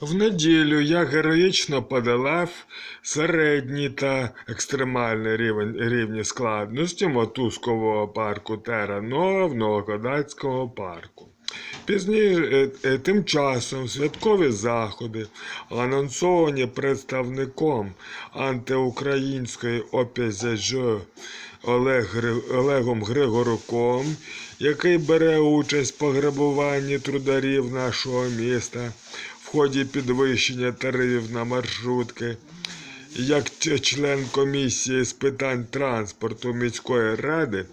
В неділю я героїчно подолав середній та екстремальний рівень, рівні складності мотузкового парку Тера Нова в Новокодацького парку. Пізніше, е, е, тим часом святкові заходи, анонсовані представником антиукраїнської ОПЗЖ Олег, Олегом Григоруком, який бере участь в пограбуванні трударів нашого міста в ході підвищення тарифів на маршрутки. Як член комісії з питань транспорту міської ради,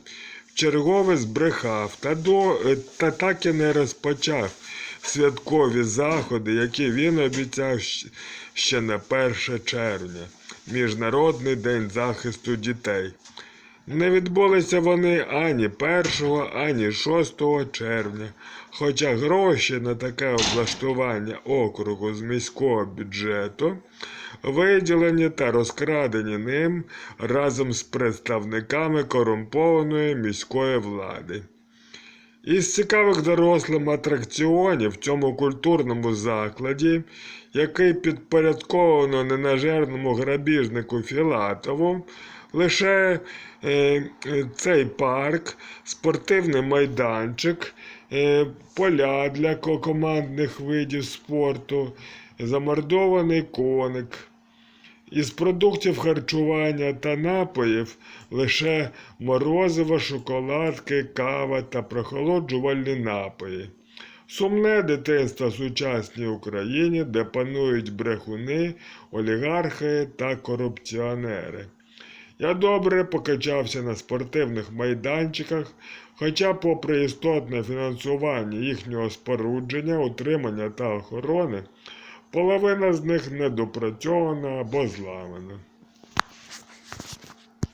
вчергове збрехав та, до, та так і не розпочав святкові заходи, які він обіцяв ще на 1 червня, Міжнародний день захисту дітей. Не відбулися вони ані 1, ані 6 червня, хоча гроші на таке облаштування округу з міського бюджету виділені та розкрадені ним разом з представниками корумпованої міської влади. Із цікавих дорослим атракціонів в цьому культурному закладі, який підпорядковано ненажерному грабіжнику Філатову, лише е, е, цей парк, спортивний майданчик, е, поля для командних видів спорту, замордований коник. Із продуктів харчування та напоїв лише морозиво, шоколадки, кава та прохолоджувальні напої. Сумне дитинство сучасній Україні, де панують брехуни, олігархи та корупціонери. Я добре покачався на спортивних майданчиках, хоча, попри істотне фінансування їхнього спорудження, утримання та охорони, половина з них недопрацьована або зламана.